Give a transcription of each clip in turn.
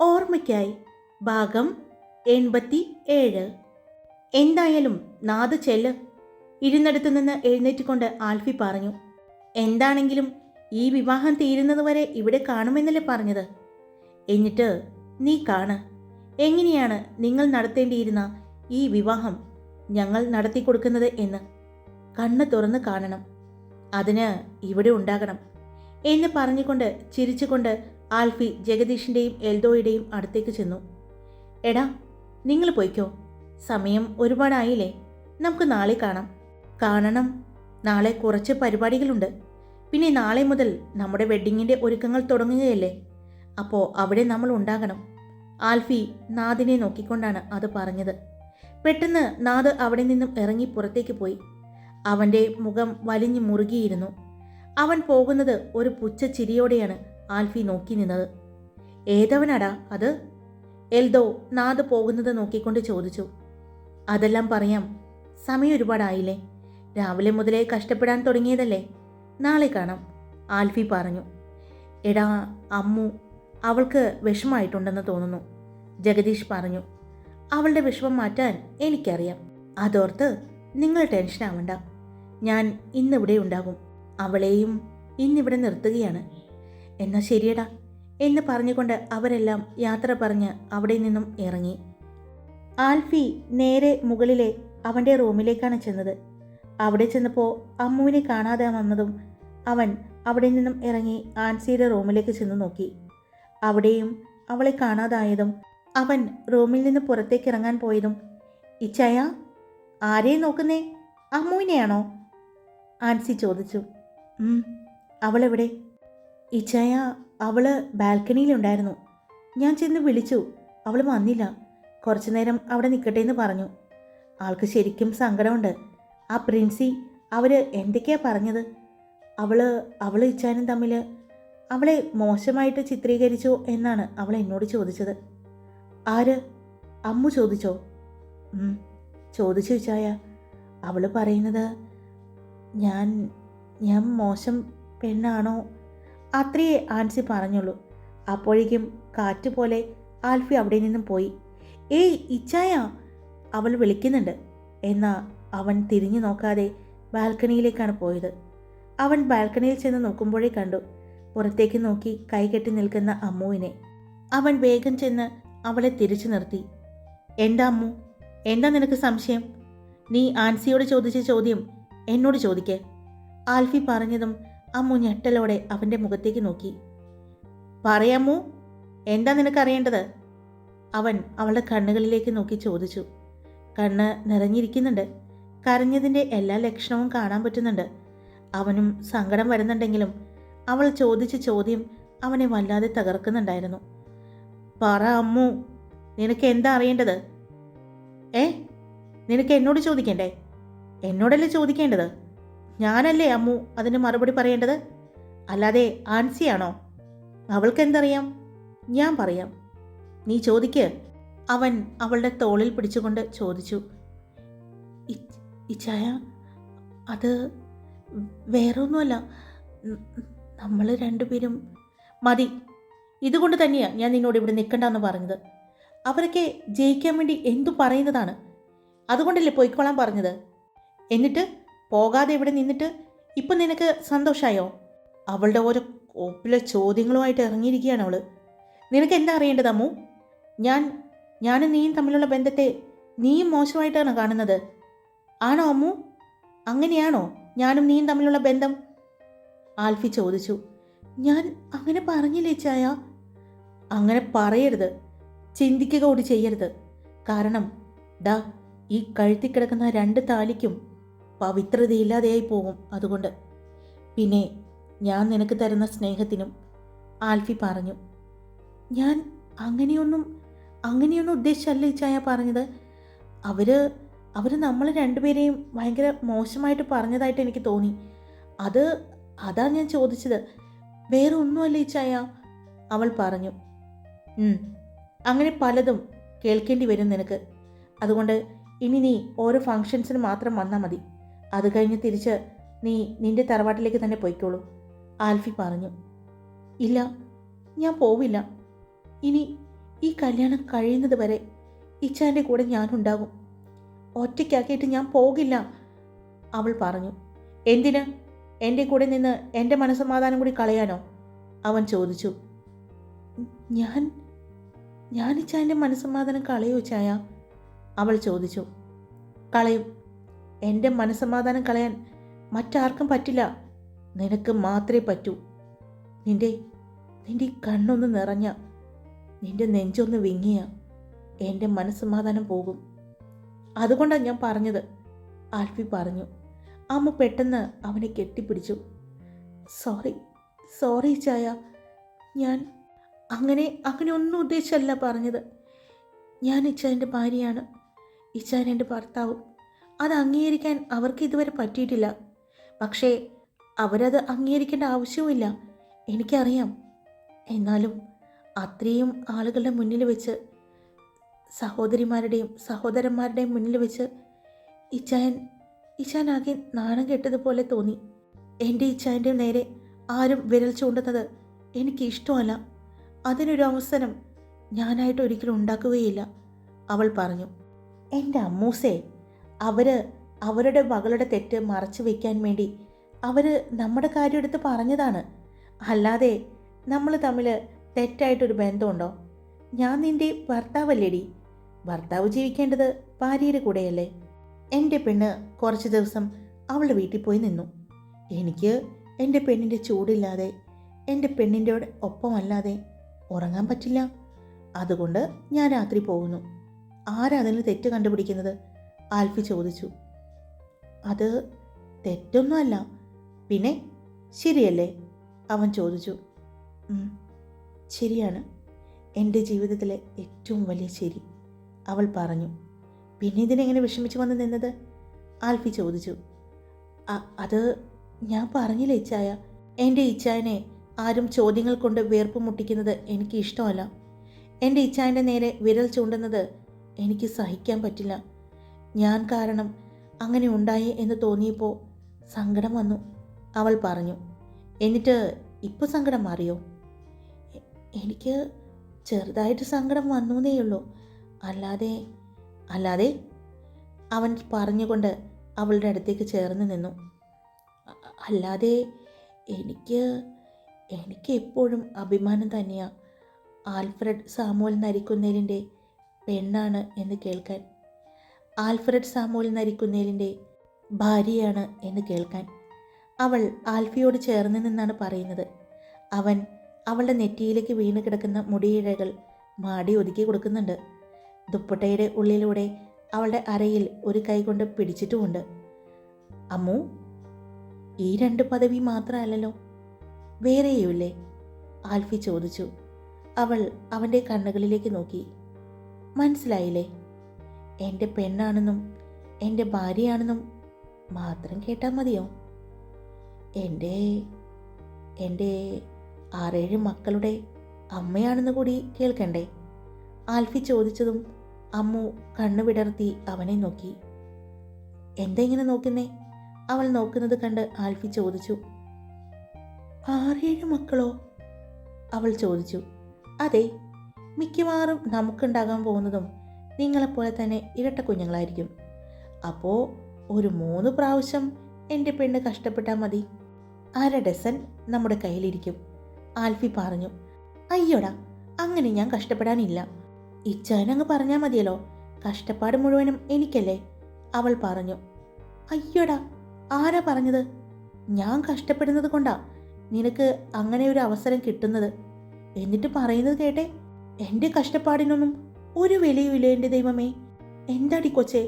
ഓർമ്മയ്ക്കായി. ഭാഗം എൺപത്തി ഏഴ് എന്തായാലും നാദ് ചെല്ല്. ഇരുന്നിടത്തു നിന്ന് എഴുന്നേറ്റുകൊണ്ട് ആൽഫി പറഞ്ഞു എന്താണെങ്കിലും ഈ വിവാഹം തീരുന്നതുവരെ ഇവിടെ കാണുമെന്നല്ലേ പറഞ്ഞത്? എന്നിട്ട് നീ കാണ്. എങ്ങനെയാണ് നിങ്ങൾ നടത്തേണ്ടിയിരുന്ന ഈ വിവാഹം ഞങ്ങൾ നടത്തി കൊടുക്കുന്നത് എന്ന് കണ്ണ് തുറന്ന് കാണണം. അതിന് ഇവിടെ ഉണ്ടാകണം എന്ന് പറഞ്ഞുകൊണ്ട് ചിരിച്ചുകൊണ്ട് ആൽഫി ജഗദീഷിന്റെയും എൽദോയുടെയും അടുത്തേക്ക് ചെന്നു. എടാ നിങ്ങൾ പോയിക്കോ. സമയം ഒരുപാടായില്ലേ. നമുക്ക് നാളെ കാണാം. കാണണം. നാളെ കുറച്ച് പരിപാടികളുണ്ട്. പിന്നെ നാളെ മുതൽ നമ്മുടെ വെഡ്ഡിങ്ങിന്റെ ഒരുക്കങ്ങൾ തുടങ്ങുകയല്ലേ. അപ്പോൾ അവിടെ നമ്മൾ ഉണ്ടാകണം. ആൽഫി നാദിനെ നോക്കിക്കൊണ്ടാണ് അത് പറഞ്ഞത്. പെട്ടെന്ന് നാദ് അവിടെ നിന്നും ഇറങ്ങി പുറത്തേക്ക് പോയി. അവന്റെ മുഖം വലിഞ്ഞു മുറുകിയിരുന്നു. അവൻ പോകുന്നത് ഒരു പുച്ഛ ചിരിയോടെയാണ് ആൽഫി നോക്കി നിന്നത്. ഏതവനാടാ അത്? എൽദോ നാദ് പോകുന്നത് നോക്കിക്കൊണ്ട് ചോദിച്ചു. അതെല്ലാം പറയാം. സമയം ഒരുപാടായില്ലേ? രാവിലെ മുതലേ കഷ്ടപ്പെടാൻ തുടങ്ങിയതല്ലേ? നാളെ കാണാം ആൽഫി പറഞ്ഞു. എടാ അമ്മു അവൾക്ക് വിഷമായിട്ടുണ്ടെന്ന് തോന്നുന്നു ജഗദീഷ് പറഞ്ഞു. അവളുടെ വിഷമം മാറ്റാൻ എനിക്കറിയാം. അതോർത്ത് നിങ്ങൾ ടെൻഷനാവണ്ട. ഞാൻ ഇന്നിവിടെ ഉണ്ടാകും. അവളെയും ഇന്നിവിടെ നിർത്തുകയാണ്. എന്നാ ശരിയടാ എന്ന് പറഞ്ഞുകൊണ്ട് അവരെല്ലാം യാത്ര പറഞ്ഞ് അവിടെ നിന്നും ഇറങ്ങി. ആൽഫി നേരെ മുകളിലെ അവന്റെ റൂമിലേക്കാണ് ചെന്നത്. അവിടെ ചെന്നപ്പോൾ അമ്മുവിനെ കാണാതെ വന്നതും അവൻ അവിടെ നിന്നും ഇറങ്ങി ആൻസിയുടെ റൂമിലേക്ക് ചെന്ന് നോക്കി. അവിടെയും അവളെ കാണാതായതും അവൻ റൂമിൽ നിന്ന് പുറത്തേക്ക് ഇറങ്ങാൻ പോയതും ഇച്ചായ ആരെ നോക്കുന്നേ? അമ്മുവിനെയാണോ? ആൻസി ചോദിച്ചു. "ഉം, അവളെവിടെ? ഇച്ചയ അവൾ ബാൽക്കണിയിലുണ്ടായിരുന്നു. ഞാൻ ചെന്ന് വിളിച്ചു. അവൾ വന്നില്ല. കുറച്ചു നേരം അവിടെ നിൽക്കട്ടെ എന്ന് പറഞ്ഞു. ആൾക്ക് ശരിക്കും സങ്കടമുണ്ട്. ആ പ്രിൻസി അവർ എന്തൊക്കെയാ പറഞ്ഞത്? അവൾ അവൾ ഇച്ചാനും തമ്മിൽ അവളെ മോശമായിട്ട് ചിത്രീകരിച്ചോ എന്നാണ് അവൾ എന്നോട് ചോദിച്ചത്. ആര്? അമ്മു ചോദിച്ചോ? ചോദിച്ചു ഇച്ചായ. അവൾ പറയുന്നത് ഞാൻ ഞാൻ മോശം പെണ്ണാണോ അത്രയേ ആൻസി പറഞ്ഞുള്ളൂ. അപ്പോഴേക്കും കാറ്റ് പോലെ ആൽഫി അവിടെ നിന്നും പോയി. ഏയ് ഇച്ചായ അവൾ വിളിക്കുന്നുണ്ട്. എന്നാ അവൻ തിരിഞ്ഞു നോക്കാതെ ബാൽക്കണിയിലേക്കാണ് പോയത്. അവൻ ബാൽക്കണിയിൽ ചെന്ന് നോക്കുമ്പോഴേ കണ്ടു. പുറത്തേക്ക് നോക്കി കൈകെട്ടി നിൽക്കുന്ന അമ്മുവിനെ. അവൻ വേഗം ചെന്ന് അവളെ തിരിച്ചു നിർത്തി. എന്താ അമ്മു? എന്താ നിനക്ക് സംശയം? നീ ആൻസിയോട് ചോദിച്ച ചോദ്യം എന്നോട് ചോദിക്കേ. ആൽഫി പറഞ്ഞതും അമ്മു ഞെട്ടലോടെ അവന്റെ മുഖത്തേക്ക് നോക്കി. പറയാമോ എന്താ നിനക്കറിയേണ്ടത് അവൻ അവളുടെ കണ്ണുകളിലേക്ക് നോക്കി ചോദിച്ചു. കണ്ണ് നിറഞ്ഞിരിക്കുന്നുണ്ട്. കരഞ്ഞതിന്റെ എല്ലാ ലക്ഷണവും കാണാൻ പറ്റുന്നുണ്ട്. അവനും സങ്കടം വരുന്നുണ്ടെങ്കിലും അവൾ ചോദിച്ച ചോദ്യം അവനെ വല്ലാതെ തകർക്കുന്നുണ്ടായിരുന്നു. പറ അമ്മു നിനക്ക് എന്താ അറിയേണ്ടത്? ഏ? നിനക്ക് എന്നോട് ചോദിക്കണ്ടേ? എന്നോടല്ലേ ചോദിക്കേണ്ടത്? ഞാനല്ലേ അമ്മു അതിന് മറുപടി പറയേണ്ടത്? അല്ലാതെ ആൻസിയാണോ? അവൾക്ക് എന്തറിയാം ഞാൻ പറയാം. നീ ചോദിക്ക്. അവൻ അവളുടെ തോളിൽ പിടിച്ചുകൊണ്ട് ചോദിച്ചു. "ഇ- ഇച്ചായ അത് വേറൊന്നുമല്ല. നമ്മൾ രണ്ടുപേരും മതി. ഇതുകൊണ്ട് തന്നെയാണ് ഞാൻ നിന്നോട് ഇവിടെ നിൽക്കണ്ടെന്ന് പറഞ്ഞത്. അവരൊക്കെ ജയിക്കാൻ വേണ്ടി എന്തു പറയുന്നതാണ്? അതുകൊണ്ടല്ലേ പോയിക്കോളാൻ പറഞ്ഞത്? എന്നിട്ട് പോകാതെ ഇവിടെ നിന്നിട്ട് ഇപ്പം നിനക്ക് സന്തോഷമായോ അവളുടെ ഓരോ കോപ്പിലെ ചോദ്യങ്ങളുമായിട്ട് ഇറങ്ങിയിരിക്കുകയാണ് അവൾ നിനക്ക് എന്താ അറിയേണ്ടത് അമ്മു? ഞാൻ ഞാനും നീയും തമ്മിലുള്ള ബന്ധത്തെ നീയും മോശമായിട്ടാണ് കാണുന്നത്. ആണോ അമ്മു? അങ്ങനെയാണോ ഞാനും നീയും തമ്മിലുള്ള ബന്ധം? ആൽഫി ചോദിച്ചു. ഞാൻ അങ്ങനെ പറഞ്ഞില്ലേ ചായ? അങ്ങനെ പറയരുത്. ചിന്തിക്കുക കൂടി ചെയ്യരുത്. കാരണം ദാ ഈ കഴുത്തി കിടക്കുന്ന രണ്ട് താലിക്കും പവിത്രതയില്ലാതെയായി പോകും അതുകൊണ്ട്. പിന്നെ ഞാൻ നിനക്ക് തരുന്ന സ്നേഹത്തിനും ആൽഫി പറഞ്ഞു ഞാൻ അങ്ങനെയൊന്നും അങ്ങനെയൊന്നും ഉദ്ദേശിച്ചല്ല ഈ ചായ പറഞ്ഞത്. അവർ അവർ നമ്മൾ രണ്ടുപേരെയും ഭയങ്കര മോശമായിട്ട് പറഞ്ഞതായിട്ട് എനിക്ക് തോന്നി. അത് അതാ ഞാൻ ചോദിച്ചത്. വേറെ ഒന്നുമല്ല ഈ ചായ അവൾ പറഞ്ഞു. "ഉം, അങ്ങനെ പലതും കേൾക്കേണ്ടി വരും നിനക്ക്. അതുകൊണ്ട് ഇനി നീ ഓരോ ഫങ്ഷൻസിന് മാത്രം വന്നാൽ മതി. അത് കഴിഞ്ഞ് തിരിച്ച് നീ നിന്റെ തറവാട്ടിലേക്ക് തന്നെ പോയിക്കോളൂ ആൽഫി പറഞ്ഞു. ഇല്ല ഞാൻ പോവില്ല. ഇനി ഈ കല്യാണം കഴിയുന്നത് വരെ ഇച്ചാന്റെ കൂടെ ഞാനുണ്ടാകും. ഒറ്റയ്ക്കാക്കിയിട്ട് ഞാൻ പോകില്ല അവൾ പറഞ്ഞു. എന്തിന്? എന്റെ കൂടെ നിന്ന് എന്റെ മനസ്സമാധാനം കൂടി കളയാനോ? അവൻ ചോദിച്ചു. ഞാൻ ഞാൻ ഇച്ചാന്റെ മനസ്സമാധാനം കളയോ ചായ? അവൾ ചോദിച്ചു. കളയും. എന്റെ മനസ്സമാധാനം കളയാൻ മറ്റാർക്കും പറ്റില്ല. നിനക്ക് മാത്രമേ പറ്റൂ. നിന്റെ നിന്റെ കണ്ണൊന്ന് നിറഞ്ഞ നിന്റെ നെഞ്ചൊന്ന് വിങ്ങിയ എന്റെ മനസ്സമാധാനം പോകും. അതുകൊണ്ടാണ് ഞാൻ പറഞ്ഞത്. ആൽഫി പറഞ്ഞു. അമ്മ പെട്ടെന്ന് അവനെ കെട്ടിപ്പിടിച്ചു. സോറി സോറി ചായ. ഞാൻ അങ്ങനെ അങ്ങനെ ഒന്നും ഉദ്ദേശിച്ചല്ല പറഞ്ഞത്. ഞാൻ ഇച്ചാന്റെ ഭാര്യയാണ്. ഇച്ചാൻ എന്റെ ഭർത്താവും. അത് അംഗീകരിക്കാൻ അവർക്ക് ഇതുവരെ പറ്റിയിട്ടില്ല. പക്ഷേ അവരത് അംഗീകരിക്കേണ്ട ആവശ്യവുമില്ല. എനിക്കറിയാം. എന്നാലും അത്രയും ആളുകളുടെ മുന്നിൽ വെച്ച് സഹോദരിമാരുടെയും സഹോദരന്മാരുടെയും മുന്നിൽ വെച്ച് ഇച്ചായൻ ഇച്ചാൻ ആകെ നാണം കെട്ടതുപോലെ തോന്നി. എന്റെ ഇച്ചായന്റെ നേരെ ആരും വിരൽ ചൂണ്ടുന്നത് എനിക്ക് ഇഷ്ടമല്ല അതിനൊരു അവസരം ഞാനായിട്ട് ഒരിക്കലും ഉണ്ടാക്കുകയില്ല. അവൾ പറഞ്ഞു എന്റെ അമ്മൂസേ അവർ അവരുടെ മകളുടെ തെറ്റ് മറച്ചു വയ്ക്കാൻ വേണ്ടി അവർ നമ്മുടെ കാര്യം എടുത്ത് പറഞ്ഞതാണ്. അല്ലാതെ നമ്മൾ തമ്മിൽ തെറ്റായിട്ടൊരു ബന്ധമുണ്ടോ? ഞാൻ നിന്റെ ഭർത്താവല്ലേടി. ഭർത്താവ് ജീവിക്കേണ്ടത് ഭാര്യയുടെ കൂടെയല്ലേ. എന്റെ പെണ്ണ് കുറച്ച് ദിവസം അവളുടെ വീട്ടിൽ പോയി നിന്നു. എനിക്ക് എന്റെ പെണ്ണിന്റെ ചൂടില്ലാതെ എന്റെ പെണ്ണിന്റെ ഒപ്പമല്ലാതെ ഉറങ്ങാൻ പറ്റില്ല. അതുകൊണ്ട് ഞാൻ രാത്രി പോകുന്നു. ആരാ അതിന് തെറ്റ് കണ്ടുപിടിക്കുന്നത്? ആൽഫി ചോദിച്ചു. അത് തെറ്റൊന്നുമല്ല. പിന്നെ ശരിയല്ലേ? അവൻ ചോദിച്ചു. ശരിയാണ്. എന്റെ ജീവിതത്തിലെ ഏറ്റവും വലിയ ശരി അവൾ പറഞ്ഞു. പിന്നെ ഇതിനെങ്ങനെ വിഷമിച്ചു വന്ന് നിന്നത്? ആൽഫി ചോദിച്ചു. അത് ഞാൻ പറഞ്ഞില്ല ഇച്ചായ? എന്റെ ഇച്ചായനെ ആരും ചോദ്യങ്ങൾ കൊണ്ട് വേർപ്പ് മുട്ടിക്കുന്നത് എനിക്ക് ഇഷ്ടമല്ല. എന്റെ ഇച്ചായന്റെ നേരെ വിരൽ ചൂണ്ടുന്നത് എനിക്ക് സഹിക്കാൻ പറ്റില്ല. ഞാൻ കാരണം അങ്ങനെ ഉണ്ടായി എന്ന് തോന്നിയപ്പോൾ സങ്കടം വന്നു. അവൾ പറഞ്ഞു എന്നിട്ട് ഇപ്പോൾ സങ്കടം മാറിയോ? എനിക്ക് ചെറുതായിട്ട് സങ്കടം വന്നൂന്നേയുള്ളൂ അല്ലാതെ അല്ലാതെ? അവൻ പറഞ്ഞുകൊണ്ട് അവളുടെ അടുത്തേക്ക് ചേർന്ന് നിന്നു. അല്ലാതെ എനിക്ക് എനിക്ക് എപ്പോഴും അഭിമാനം തന്നെയാണ് ആൽഫ്രഡ് സാമുവൽ നരിക്കുന്നേലിന്റെ പെണ്ണാണ് എന്ന് കേൾക്കാൻ ആൽഫ്രഡ് സാമുവൽ നരിക്കുന്നേലിന്റെ ഭാര്യയാണ് എന്ന് കേൾക്കാൻ. അവൾ ആൽഫിയോട് ചേർന്ന് നിന്നാണ് പറയുന്നത്. അവൻ അവളുടെ നെറ്റിയിലേക്ക് വീണ് കിടക്കുന്ന മുടിയിഴകൾ മാടി ഒതുക്കി കൊടുക്കുന്നുണ്ട്. ദുപ്പട്ടയുടെ ഉള്ളിലൂടെ അവളുടെ അരയിൽ ഒരു കൈകൊണ്ട് പിടിച്ചിട്ടുമുണ്ട്. അമ്മു ഈ രണ്ട് പദവി മാത്രമല്ലല്ലോ? വേറെയുമില്ലേ? ആൽഫി ചോദിച്ചു. അവൾ അവന്റെ കണ്ണുകളിലേക്ക് നോക്കി. മനസ്സിലായില്ലേ? എന്റെ പെണ്ണാണെന്നും എന്റെ ഭാര്യയാണെന്നും മാത്രം കേട്ടാൽ മതിയോ? എന്റെ എന്റെ ആറേഴ് മക്കളുടെ അമ്മയാണെന്ന് കൂടി കേൾക്കണ്ടേ? ആൽഫി ചോദിച്ചതും അമ്മു കണ്ണു വിടർത്തി അവനെ നോക്കി. എന്താ ഇങ്ങനെ നോക്കുന്നേ? അവൾ നോക്കുന്നത് കണ്ട് ആൽഫി ചോദിച്ചു. ആറേഴ് മക്കളോ? അവൾ ചോദിച്ചു. അതെ മിക്കവാറും നമുക്കുണ്ടാകാൻ പോകുന്നതും നിങ്ങളെപ്പോലെ തന്നെ ഇരട്ട കുഞ്ഞുങ്ങളായിരിക്കും. അപ്പോൾ ഒരു മൂന്ന് പ്രാവശ്യം എന്റെ പെണ്ണ് കഷ്ടപ്പെട്ടാൽ മതി. അര ഡസൻ നമ്മുടെ കയ്യിലിരിക്കും. ആൽഫി പറഞ്ഞു അയ്യോടാ അങ്ങനെ ഞാൻ കഷ്ടപ്പെടാനില്ല. ഇച്ചാനങ്ങ് പറഞ്ഞാൽ മതിയല്ലോ കഷ്ടപ്പാട് മുഴുവനും എനിക്കല്ലേ? അവൾ പറഞ്ഞു അയ്യോടാ ആരാ പറഞ്ഞത്? ഞാൻ കഷ്ടപ്പെടുന്നത് കൊണ്ടാ നിനക്ക് അങ്ങനെ ഒരു അവസരം കിട്ടുന്നത്. എന്നിട്ട് പറയുന്നത് കേട്ടെ എന്റെ കഷ്ടപ്പാടിനൊന്നും ഒരു വിലയുമില്ല എന്റെ ദൈവമേ. എന്താടി കൊച്ചേ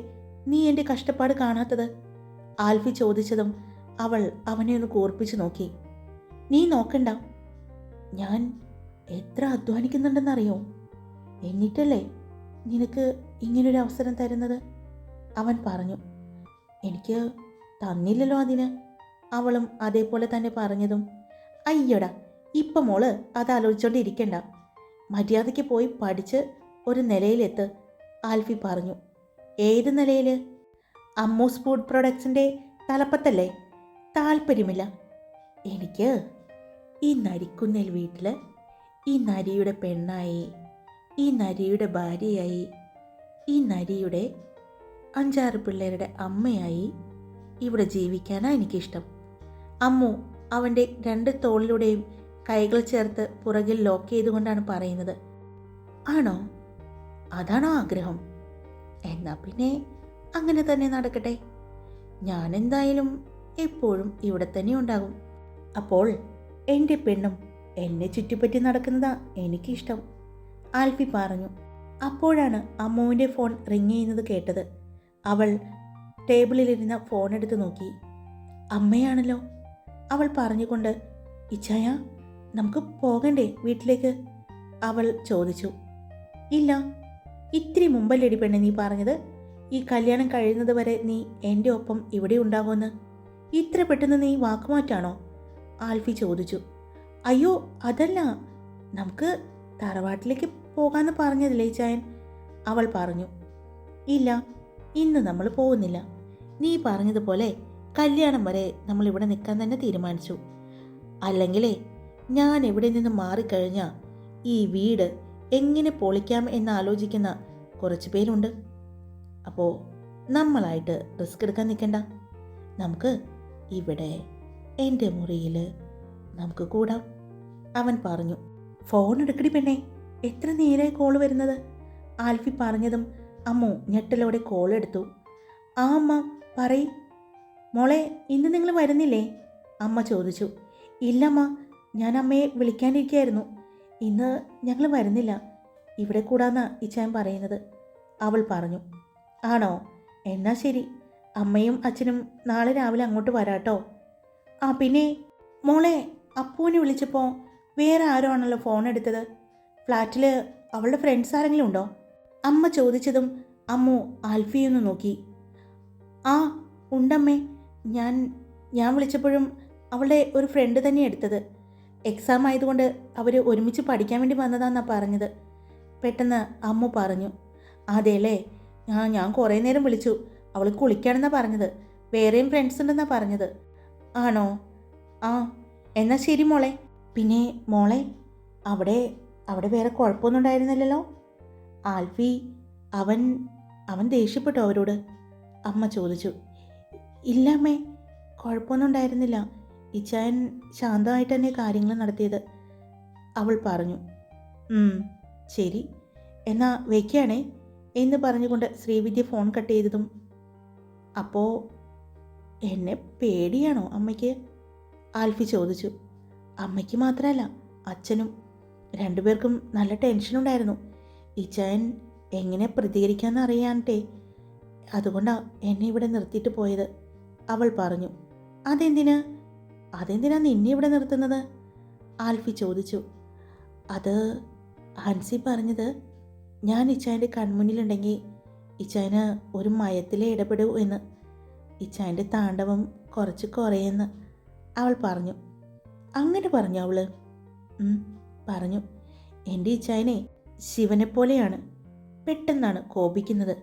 നീ എന്റെ കഷ്ടപ്പാട് കാണാത്തത്? ആൽഫി ചോദിച്ചതും അവൾ അവനെ ഒന്ന് കൂർപ്പിച്ചു നോക്കി. നീ നോക്കണ്ട. ഞാൻ എത്ര അധ്വാനിക്കുന്നുണ്ടെന്നറിയോ? എന്നിട്ടല്ലേ നിനക്ക് ഇങ്ങനൊരു അവസരം തരുന്നത്? അവൻ പറഞ്ഞു. എനിക്ക് തന്നില്ലല്ലോ അതിന്. അവളും അതേപോലെ തന്നെ പറഞ്ഞതും അയ്യടാ ഇപ്പം മോൾ അത് ആലോചിച്ചോണ്ടിരിക്കണ്ട മര്യാദയ്ക്ക് പോയി പഠിച്ച് ഒരു നിലയിലെത്ത് ആൽഫി പറഞ്ഞു. ഏത് നിലയിൽ അമ്മൂസ് ഫുഡ് പ്രൊഡക്ട്സിന്റെ തലപ്പത്തല്ലേ? താല്പര്യമില്ല. എനിക്ക് ഈ നരിക്കുന്നേൽ വീട്ടിൽ ഈ നരിയുടെ പെണ്ണായി ഈ നരിയുടെ ഭാര്യയായി ഈ നരിയുടെ അഞ്ചാറ് പിള്ളേരുടെ അമ്മയായി ഇവിടെ ജീവിക്കാനാണ് എനിക്കിഷ്ടം. അമ്മു അവന്റെ രണ്ട് തോളിലൂടെയും കൈകൾ ചേർത്ത് പുറകിൽ ലോക്ക് ചെയ്തുകൊണ്ടാണ് പറയുന്നത്. ആണോ? അതാണോ ആഗ്രഹം. എന്നാ പിന്നെ അങ്ങനെ തന്നെ നടക്കട്ടെ. ഞാൻ എന്തായാലും എപ്പോഴും ഇവിടെ തന്നെ ഉണ്ടാകും. അപ്പോൾ എന്റെ പെണ്ണും എന്നെ ചുറ്റിപ്പറ്റി നടക്കുന്നതാ എനിക്കിഷ്ടം. ആൽഫി പറഞ്ഞു. അപ്പോഴാണ് അമ്മുവിന്റെ ഫോൺ റിങ് ചെയ്യുന്നത് കേട്ടത്. അവൾ ടേബിളിലിരുന്ന ഫോൺ എടുത്ത് നോക്കി. അമ്മയാണല്ലോ. അവൾ പറഞ്ഞുകൊണ്ട് ഇച്ഛായ നമുക്ക് പോകണ്ടേ വീട്ടിലേക്ക്? അവൾ ചോദിച്ചു. ഇല്ല ഇത്തിരി മുമ്പല്ലടി പെണ്ണെ നീ പറഞ്ഞത്. ഈ കല്യാണം കഴിയുന്നത് വരെ നീ എന്റെ ഒപ്പം ഇവിടെ ഉണ്ടാകുമെന്ന് ഇത്ര പെട്ടെന്ന് നീ വാക്കുമാറ്റാണോ? ആൽഫി ചോദിച്ചു. അയ്യോ അതല്ല. നമുക്ക് തറവാട്ടിലേക്ക് പോകാമെന്ന് പറഞ്ഞതില്ലേ ചായൻ? അവൾ പറഞ്ഞു. ഇല്ല ഇന്ന് നമ്മൾ പോകുന്നില്ല. നീ പറഞ്ഞതുപോലെ കല്യാണം വരെ നമ്മൾ ഇവിടെ നിൽക്കാൻ തന്നെ തീരുമാനിച്ചു. അല്ലെങ്കിലേ ഞാൻ എവിടെ നിന്ന് മാറിക്കഴിഞ്ഞാൽ ഈ വീട് എങ്ങനെ പൊളിക്കാം എന്ന് ആലോചിക്കുന്ന കുറച്ച് പേരുണ്ട്. അപ്പോൾ നമ്മളായിട്ട് റിസ്ക് എടുക്കാൻ നിൽക്കണ്ട. നമുക്ക് ഇവിടെ എന്റെ മുറിയിൽ നമുക്ക് കൂടാം. അവൻ പറഞ്ഞു ഫോൺ എടുക്കടി പെണ്ണേ എത്ര നേരായി കോൾ വരുന്നത്? ആൽഫി പറഞ്ഞതും അമ്മു ഞെട്ടലോടെ കോൾ എടുത്തു. ആ അമ്മ പറയ്. മോളെ ഇന്ന് നിങ്ങൾ വരുന്നില്ലേ? അമ്മ ചോദിച്ചു. ഇല്ലമ്മ ഞാൻ അമ്മയെ വിളിക്കാനിരിക്കുകയായിരുന്നു ഇന്ന് ഞങ്ങൾ വരുന്നില്ല. ഇവിടെ കൂടാന്നാ ഇച്ചാൻ പറയുന്നത്. അവൾ പറഞ്ഞു. ആണോ? എന്നാ ശരി. അമ്മയും അച്ഛനും നാളെ രാവിലെ അങ്ങോട്ട് വരാട്ടോ. ആ പിന്നെ? മോളെ അപ്പൂവിനെ വിളിച്ചപ്പോൾ വേറെ ആരോ ആണല്ലോ ഫോൺ എടുത്തത്? ഫ്ലാറ്റിൽ അവളുടെ ഫ്രണ്ട്സ് ആരെങ്കിലും ഉണ്ടോ? അമ്മ ചോദിച്ചതും അമ്മു ആൽഫിയൊന്ന് നോക്കി. ആ ഉണ്ടമ്മേ. ഞാൻ ഞാൻ വിളിച്ചപ്പോഴും അവളുടെ ഒരു ഫ്രണ്ട് തന്നെ എടുത്തത്. എക്സാം ആയതുകൊണ്ട് അവർ ഒരുമിച്ച് പഠിക്കാൻ വേണ്ടി വന്നതാന്നാണ് പറഞ്ഞത്. പെട്ടെന്ന് അമ്മു പറഞ്ഞു അതെല്ലേ ആ ഞാൻ കുറേ നേരം വിളിച്ചു. അവൾ കുളിക്കണമെന്നാണ് പറഞ്ഞത്. വേറെയും ഫ്രണ്ട്സ് ഉണ്ടെന്നാണ് പറഞ്ഞത്. ആണോ? ആ എന്നാൽ ശരി മോളെ. പിന്നെ മോളെ അവിടെ അവിടെ വേറെ കുഴപ്പമൊന്നും ഉണ്ടായിരുന്നില്ലല്ലോ? ആൽഫി അവൻ അവൻ ദേഷ്യപ്പെട്ടു അവരോട്. അമ്മ ചോദിച്ചു ഇല്ല അമ്മേ കുഴപ്പമൊന്നും ഉണ്ടായിരുന്നില്ല. ഇച്ചായൻ ശാന്തമായിട്ട് തന്നെ കാര്യങ്ങൾ നടത്തിയത്. അവൾ പറഞ്ഞു "ഉം, ശരി. എന്നാ വയ്ക്കുകയാണേ എന്ന് പറഞ്ഞുകൊണ്ട് ശ്രീവിദ്യ ഫോൺ കട്ട് ചെയ്തതും. അപ്പോൾ എന്നെ പേടിയാണോ അമ്മയ്ക്ക്? ആൽഫി ചോദിച്ചു. അമ്മയ്ക്ക് മാത്രമല്ല അച്ഛനും രണ്ടുപേർക്കും നല്ല ടെൻഷനുണ്ടായിരുന്നു ഇച്ചായൻ എങ്ങനെ പ്രതികരിക്കാമെന്ന് അറിയാൻട്ടെ അതുകൊണ്ടാണ് എന്നെ ഇവിടെ നിർത്തിയിട്ട് പോയത്. അവൾ പറഞ്ഞു. അതെന്തിനാ? അതെന്തിനാ നിന്നെ ഇവിടെ നിർത്തുന്നത്? ആൽഫി ചോദിച്ചു. അത് ഹൻസി പറഞ്ഞത് ഞാൻ ഇച്ചായന്റെ കൺമുന്നിലുണ്ടെങ്കിൽ ഇച്ചായന് ഒരു മയത്തിലേ ഇടപെടൂ എന്ന്. ഇച്ചായന്റെ താണ്ഡവം കുറച്ച് കുറയെന്ന് അവൾ പറഞ്ഞു. അങ്ങനെ പറഞ്ഞു അവൾ. പറഞ്ഞു. എന്റെ ഇച്ചായനെ ശിവനെ പോലെയാണ് പെട്ടെന്നാണ് കോപിക്കുന്നത്.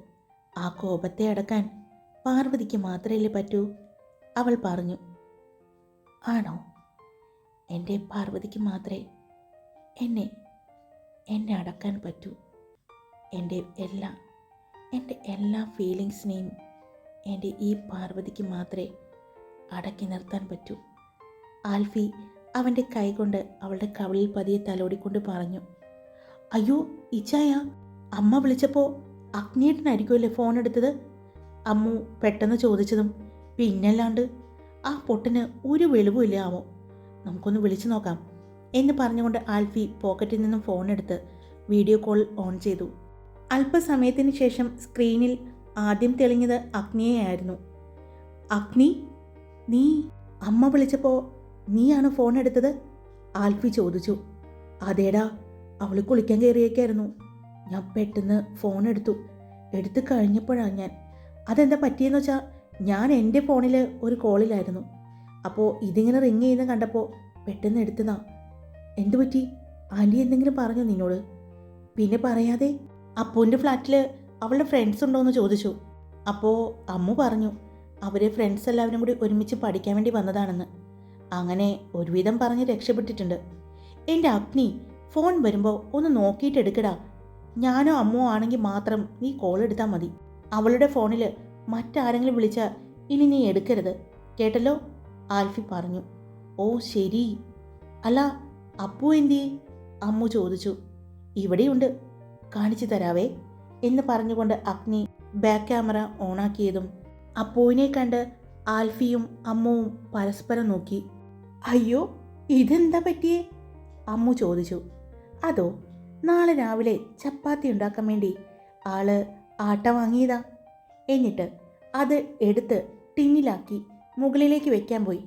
ആ കോപത്തെ അടക്കാൻ പാർവതിക്ക് മാത്രമല്ലേ പറ്റൂ? അവൾ പറഞ്ഞു. ആണോ? എന്റെ പാർവതിക്ക് മാത്രമേ എന്നെ എന്നെ അടക്കാൻ പറ്റൂ. എന്റെ എല്ലാ എന്റെ എല്ലാ ഫീലിങ്സിനെയും എന്റെ ഈ പാർവതിക്ക് മാത്രമേ അടക്കി നിർത്താൻ പറ്റൂ. ആൽഫി അവന്റെ കൈകൊണ്ട് അവളുടെ കവളിൽ പതിയെ തലോടിക്കൊണ്ട് പറഞ്ഞു അയ്യോ ഇച്ചായ അമ്മ വിളിച്ചപ്പോൾ അഗ്നിയേട്ടനായിരിക്കുമല്ലേ ഫോൺ എടുത്തത്? അമ്മു പെട്ടെന്ന് ചോദിച്ചതും പിന്നല്ലാണ്ട് ആ പൊട്ടിന് ഒരു വെളിവുമില്ല ആവോ നമുക്കൊന്ന് വിളിച്ചു നോക്കാം. എന്ന് പറഞ്ഞുകൊണ്ട് ആൽഫി പോക്കറ്റിൽ നിന്നും ഫോൺ എടുത്ത് വീഡിയോ കോൾ ഓൺ ചെയ്തു. അല്പസമയത്തിന് ശേഷം സ്ക്രീനിൽ ആദ്യം തെളിഞ്ഞത് അഗ്നിയെയായിരുന്നു. അഗ്നി? നീ? അമ്മ വിളിച്ചപ്പോൾ നീയാണ് ഫോൺ എടുത്തത്? ആൽഫി ചോദിച്ചു. അതേടാ അവൾ കുളിക്കാൻ കയറിയേക്കായിരുന്നു. ഞാൻ പെട്ടെന്ന് ഫോൺ എടുത്തു. എടുത്തു കഴിഞ്ഞപ്പോഴാണ് ഞാൻ. അതെന്താ പറ്റിയെന്ന് വെച്ചാൽ ഞാൻ എന്റെ ഫോണിൽ ഒരു കോളിലായിരുന്നു. അപ്പോൾ ഇതിങ്ങനെ റിങ് ചെയ്യുന്ന കണ്ടപ്പോൾ പെട്ടെന്ന് എടുത്തതാ. എന്തു പറ്റി? ആന്റി എന്തെങ്കിലും പറഞ്ഞു നിന്നോട്? പിന്നെ പറയാതെ അപ്പൂന്റെ ഫ്ലാറ്റിൽ അവളുടെ ഫ്രണ്ട്സ് ഉണ്ടോ എന്ന് ചോദിച്ചു. അപ്പോൾ അമ്മു പറഞ്ഞു അവരെ ഫ്രണ്ട്സ് എല്ലാവരും കൂടി ഒരുമിച്ച് പഠിക്കാൻ വേണ്ടി വന്നതാണെന്ന്. അങ്ങനെ ഒരുവിധം പറഞ്ഞ് രക്ഷപ്പെട്ടിട്ടുണ്ട്. എന്റെ അഗ്നി ഫോൺ വരുമ്പോൾ ഒന്ന് നോക്കിയിട്ട് എടുക്കടാ. ഞാനോ അമ്മോ ആണെങ്കിൽ മാത്രം നീ കോൾ എടുത്താൽ മതി. അവളുടെ ഫോണിൽ മറ്റാരെങ്കിലും വിളിച്ചാൽ ഇനി നീ എടുക്കരുത്. കേട്ടല്ലോ? ആൽഫി പറഞ്ഞു. ഓ ശരി. അല്ല അപ്പു എന്തി അമ്മു ചോദിച്ചു. ഇവിടെയുണ്ട്. കാണിച്ചു തരാവേ എന്ന് പറഞ്ഞുകൊണ്ട് അഗ്നി ബാക്ക് ക്യാമറ ഓണാക്കിയതും അപ്പുവിനെ കണ്ട് ആൽഫിയും അമ്മുവും പരസ്പരം നോക്കി. അയ്യോ ഇതെന്താ പറ്റിയേ? അമ്മു ചോദിച്ചു. അതോ നാളെ രാവിലെ ചപ്പാത്തി ഉണ്ടാക്കാൻ വേണ്ടി ആൾ ആട്ട വാങ്ങിയതാ? എന്നിട്ട് അത് എടുത്ത് ടിന്നിലാക്കി മുകളിലേക്ക് വെക്കാൻ പോയി.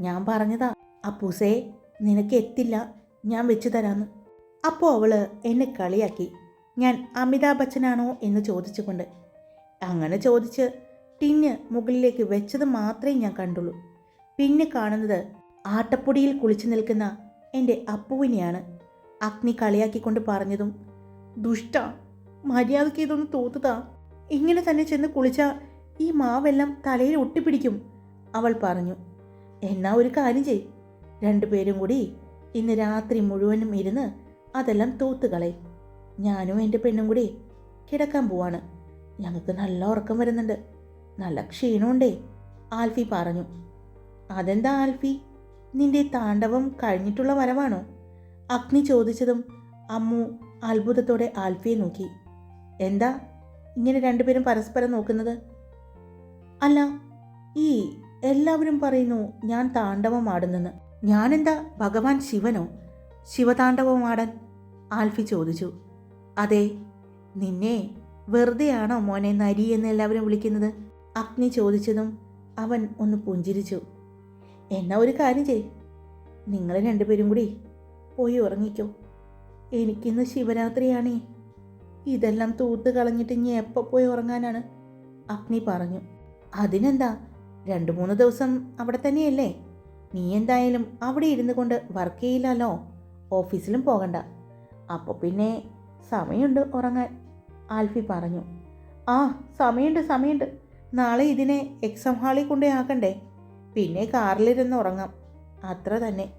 ഞാൻ പറഞ്ഞതാ അപ്പൂസേ നിനക്ക് എത്തില്ല. ഞാൻ വെച്ചു തരാമെന്ന് അപ്പോൾ അവൾ എന്നെ കളിയാക്കി. ഞാൻ അമിതാഭ് ബച്ചനാണോ എന്ന് ചോദിച്ചുകൊണ്ട് അങ്ങനെ ചോദിച്ച് ടിന്ന് മുകളിലേക്ക് വെച്ചത് മാത്രമേ ഞാൻ കണ്ടുള്ളൂ. പിന്നെ കാണുന്നത് ആട്ടപ്പൊടിയിൽ കുളിച്ചു നിൽക്കുന്ന എന്റെ അപ്പുവിനെയാണ്. അഗ്നി കളിയാക്കിക്കൊണ്ട് പറഞ്ഞതും ദുഷ്ട മര്യാദയ്ക്ക് ഇതൊന്ന് തോത്തുതാ. ഇങ്ങനെ തന്നെ ചെന്ന് കുളിച്ച ഈ മാവെല്ലാം തലയിൽ ഒട്ടിപ്പിടിക്കും അവൾ പറഞ്ഞു. എന്നാ ഒരു കാര്യം ചെയ്. രണ്ടുപേരും കൂടി ഇന്ന് രാത്രി മുഴുവനും ഇരുന്ന് അതെല്ലാം തൂത്തുകളയും ഞാനും എന്റെ പെണ്ണും കൂടി കിടക്കാൻ പോവാണ്. ഞങ്ങൾക്ക് നല്ല ഉറക്കം വരുന്നുണ്ട്. നല്ല ക്ഷീണമുണ്ടേ ആൽഫി പറഞ്ഞു. അതെന്താ ആൽഫി? നിന്റെ താണ്ഡവം കഴിഞ്ഞിട്ടുള്ള വരവാണോ? അഗ്നി ചോദിച്ചതും അമ്മു അത്ഭുതത്തോടെ ആൽഫിയെ നോക്കി. എന്താ? ഇങ്ങനെ രണ്ടുപേരും പരസ്പരം നോക്കുന്നത്? അല്ല ഈ എല്ലാവരും പറയുന്നു ഞാൻ താണ്ഡവം ആടുന്നെന്ന് ഞാനെന്താ ഭഗവാൻ ശിവനോ? ശിവതാണ്ഡവം ആടാൻ ആൽഫി ചോദിച്ചു. അതെ നിന്നെ വെറുതെയാണോ മോനെ നരി എന്ന് എല്ലാവരും വിളിക്കുന്നത്? അഗ്നി ചോദിച്ചതും അവൻ ഒന്ന് പുഞ്ചിരിച്ചു. എന്നാ ഒരു കാര്യം ചെയ് നിങ്ങൾ രണ്ടുപേരും കൂടി പോയി ഉറങ്ങിക്കോ. എനിക്കിന്ന് ശിവരാത്രിയാണേ. ഇതെല്ലാം തൂത്ത് കളഞ്ഞിട്ട് ഇനി എപ്പോൾ പോയി ഉറങ്ങാനാണ്? അഗ്നി പറഞ്ഞു. അതിനെന്താ? രണ്ട് മൂന്ന് ദിവസം അവിടെ തന്നെയല്ലേ? നീ എന്തായാലും അവിടെ ഇരുന്നു കൊണ്ട് വർക്ക് ചെയ്യില്ലല്ലോ. ഓഫീസിലും പോകണ്ട. അപ്പോൾ പിന്നെ സമയമുണ്ട് ഉറങ്ങാൻ. ആൽഫി പറഞ്ഞു. ആ സമയമുണ്ട് സമയമുണ്ട്. നാളെ ഇതിനെ എക്സാം ഹാളിൽ കൊണ്ടേ ആക്കണ്ടേ? പിന്നെ കാറിലിരുന്ന് ഉറങ്ങാം. അത്ര തന്നെ.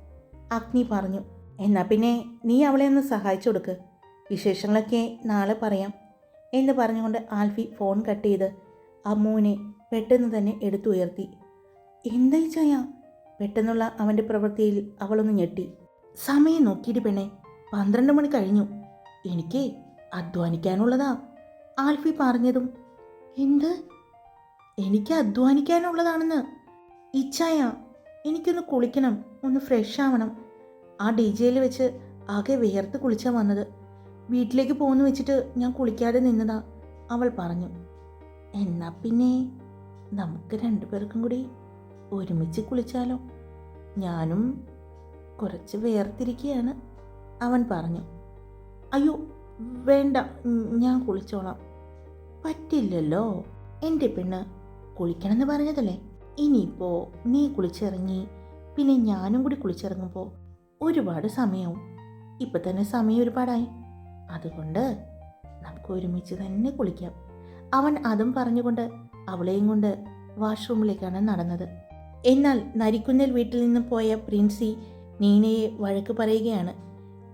അഗ്നി പറഞ്ഞു. എന്നാൽ പിന്നെ നീ അവളെ ഒന്ന് സഹായിച്ചു കൊടുക്ക്. വിശേഷങ്ങളൊക്കെ നാളെ പറയാം എന്ന് പറഞ്ഞുകൊണ്ട് ആൽഫി ഫോൺ കട്ട് ചെയ്ത് അമ്മുവിനെ പെട്ടെന്ന് തന്നെ എടുത്തുയർത്തി. എന്തായി ചായ? പെട്ടെന്നുള്ള അവന്റെ പ്രവൃത്തിയിൽ അവളൊന്ന് ഞെട്ടി. സമയം നോക്കിയിട്ട് പെണ്ണെ പന്ത്രണ്ട് മണി കഴിഞ്ഞു. എനിക്ക് അധ്വാനിക്കാനുള്ളതാ. ആൽഫി പറഞ്ഞതും എന്ത്? എനിക്ക് അധ്വാനിക്കാനുള്ളതാണെന്ന്. ഇച്ഛായ എനിക്കൊന്ന് കുളിക്കണം ഒന്ന് ഫ്രഷ് ആവണം. ആ ഡി ജെയിൽ വെച്ച് ആകെ വിയർത്ത് കുളിച്ചാൽ വന്നത്. വീട്ടിലേക്ക് പോകുന്നു വെച്ചിട്ട് ഞാൻ കുളിക്കാതെ നിന്നതാ അവൾ പറഞ്ഞു. എന്നാ പിന്നെ നമുക്ക് രണ്ടുപേർക്കും കൂടി ഒരുമിച്ച് കുളിച്ചാലോ? ഞാനും കുറച്ച് വേർതിരിക്കുകയാണ് അവൻ പറഞ്ഞു. അയ്യോ വേണ്ട ഞാൻ കുളിച്ചോളാം. പറ്റില്ലല്ലോ എന്റെ പെണ്ണ് കുളിക്കണമെന്ന് പറഞ്ഞതല്ലേ? ഇനിയിപ്പോൾ നീ കുളിച്ചിറങ്ങി പിന്നെ ഞാനും കൂടി കുളിച്ചിറങ്ങുമ്പോൾ ഒരുപാട് സമയവും. ഇപ്പം തന്നെ സമയം ഒരുപാടായി. അതുകൊണ്ട് നമുക്ക് ഒരുമിച്ച് തന്നെ കുളിക്കാം. അവൻ അതും പറഞ്ഞുകൊണ്ട് അവളെയും കൊണ്ട് വാഷ്റൂമിലേക്കാണ് നടന്നത്. എന്നാൽ നരിക്കുന്നൽ വീട്ടിൽ നിന്ന് പോയ പ്രിൻസി നീനയെ വഴക്ക് പറയുകയാണ്.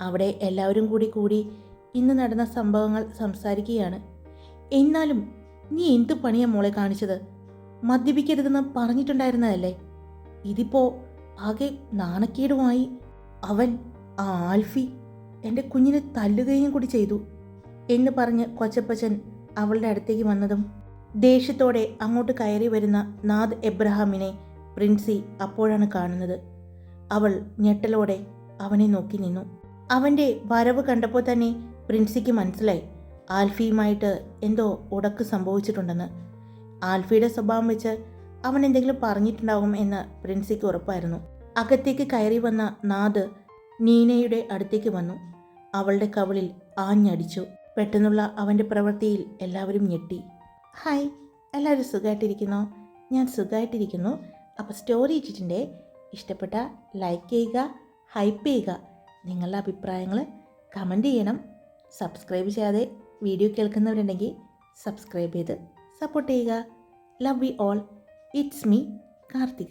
അവിടെ എല്ലാവരും കൂടി കൂടി ഇന്ന് നടന്ന സംഭവങ്ങൾ സംസാരിക്കുകയാണ്. എന്നാലും നീ എന്ത് പണിയാ മോളെ കാണിച്ചത്? മദ്യപിക്കരുതെന്ന് പറഞ്ഞിട്ടുണ്ടായിരുന്നതല്ലേ? ഇതിപ്പോ ആകെ നാണക്കേടുമായി. അവൻ ആ ആൽഫി എന്റെ കുഞ്ഞിനെ തല്ലുകയും കൂടി ചെയ്തു എന്ന് പറഞ്ഞ് കൊച്ചപ്പച്ചൻ അവളുടെ അടുത്തേക്ക് വന്നതും ദേഷ്യത്തോടെ അങ്ങോട്ട് കയറി വരുന്ന നാദ് എബ്രഹാമിനെ പ്രിൻസി അപ്പോഴാണ് കാണുന്നത്. അവൾ ഞെട്ടലോടെ അവനെ നോക്കി നിന്നു. അവന്റെ വരവ് കണ്ടപ്പോൾ തന്നെ പ്രിൻസിക്ക് മനസ്സിലായി. ആൽഫിയുമായിട്ട് എന്തോ ഉടക്ക് സംഭവിച്ചിട്ടുണ്ടെന്ന്. ആൽഫിയുടെ സ്വഭാവം വെച്ച് അവൻ എന്തെങ്കിലും പറഞ്ഞിട്ടുണ്ടാവും എന്ന് പ്രിൻസിക്ക് ഉറപ്പായിരുന്നു. അകത്തേക്ക് കയറി വന്ന നാദ് നീനയുടെ അടുത്തേക്ക് വന്നു. അവളുടെ കവളിൽ ആഞ്ഞടിച്ചു. പെട്ടെന്നുള്ള അവന്റെ പ്രവൃത്തിയിൽ എല്ലാവരും ഞെട്ടി. ഹായ് എല്ലാവരും സുഖമായിട്ടിരിക്കുന്നോ ഞാൻ സുഖമായിട്ടിരിക്കുന്നു അപ്പോൾ സ്റ്റോറി ഇട്ടിട്ടുണ്ട്? ഇഷ്ടപ്പെട്ട ലൈക്ക് ചെയ്യുക ഹൈപ്പ് ചെയ്യുക. നിങ്ങളുടെ അഭിപ്രായങ്ങൾ കമന്റ് ചെയ്യണം. സബ്സ്ക്രൈബ് ചെയ്യാതെ വീഡിയോ കേൾക്കുന്നവരുണ്ടെങ്കിൽ സബ്സ്ക്രൈബ് ചെയ്ത് സപ്പോർട്ട് ചെയ്യുക. Love you all it's me Karthika.